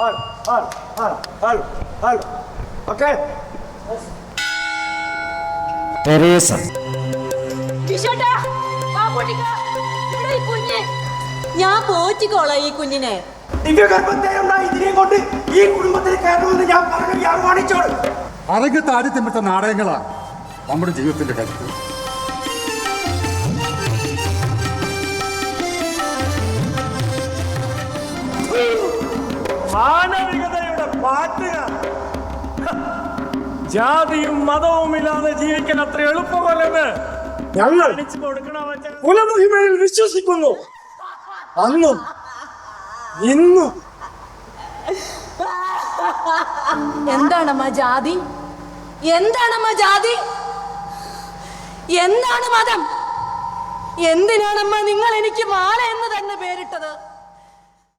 Hello halo, hello hello halo. Okay Teresa. ഞാൻ പോറ്റിക്കോളാം ഈ കുഞ്ഞിനെ. ദിവ്യഗർഭത്തെയുള്ള ഇതിനെയും കൊണ്ട് ഈ കുടുംബത്തിന് കയറുമെന്ന് ഞാൻ പറഞ്ഞു ഞാൻ വാണിച്ചോളൂ. അരങ്ങ് താടിത്തമിട്ട നാടകങ്ങളാണ് നമ്മുടെ ജീവിതത്തിന്റെ കരുത്ത്. മാനവികതയുടെ പാട്ടുകാർ ജാതിയും മതവും ഇല്ലാതെ ജീവിക്കാൻ അത്ര എളുപ്പമല്ലെന്ന് ഞങ്ങൾ കുലമഹിമയിൽ വിശ്വസിക്കുന്നു. അന്നും ഇന്നും. എന്താണമ്മ ജാതി? എന്താണമ്മ ജാതി? എന്താണ് മതം? എന്തിനാണമ്മ നിങ്ങൾ എനിക്ക് മാല എന്ന് തന്നെ പേരിട്ടത്?